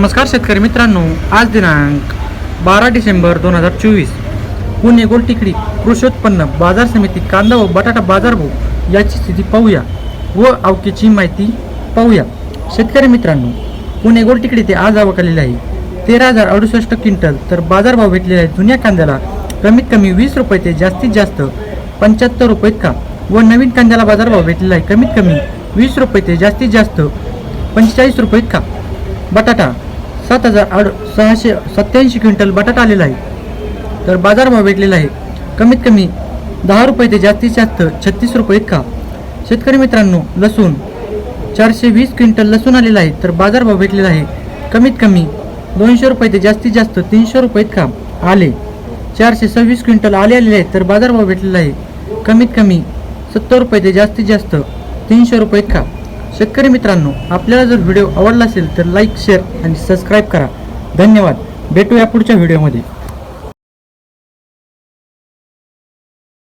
नमस्कार शेतकरी मित्रांनो आज दिनांक बारा डिसेंबर दोन हजार चोवीस. पुणे गोलटिकडी कृषी उत्पन्न बाजार समिती कांदा व बटाटा बाजारभाव याची स्थिती पाहूया व अवकेची माहिती पाहूया. शेतकरी मित्रांनो पुणे गोलटिकडी ते आज आवक आलेली आहे. तेरा हजार अडुसष्ट क्विंटल तर बाजारभाव भेटलेला आहे जुन्या कांद्याला. कमीत कमी वीस रुपये ते जास्तीत जास्त पंच्याहत्तर रुपये का व नवीन कांद्याला बाजारभाव भेटलेला आहे. कमीत कमी वीस रुपये ते जास्तीत जास्त पंचेचाळीस रुपये का बटाटा सात हजार आड सहाशे सत्याऐंशी क्विंटल बटाटा आलेला आहे. तर बाजारभाव भेटलेला आहे. कमीत कमी दहा रुपये ते जास्तीत जास्त छत्तीस रुपये इतका. शेतकरी मित्रांनो लसूण चारशे वीस क्विंटल लसूण आलेला आहे. तर बाजारभाव भेटलेला आहे. कमीत कमी दोनशे रुपये ते जास्तीत जास्त तीनशे रुपये इतका आले. चारशे सव्वीस क्विंटल आले आलेले आहेत. तर बाजारभाव भेटलेला आहे. कमीत कमी सत्तर रुपये ते जास्तीत जास्त तीनशे रुपये इतका. शेतकरी मित्रांनो आपल्याला जर व्हिडिओ आवडला असेल तर लाईक शेअर आणि सबस्क्राईब करा. धन्यवाद. भेटूया पुढच्या व्हिडिओमध्ये.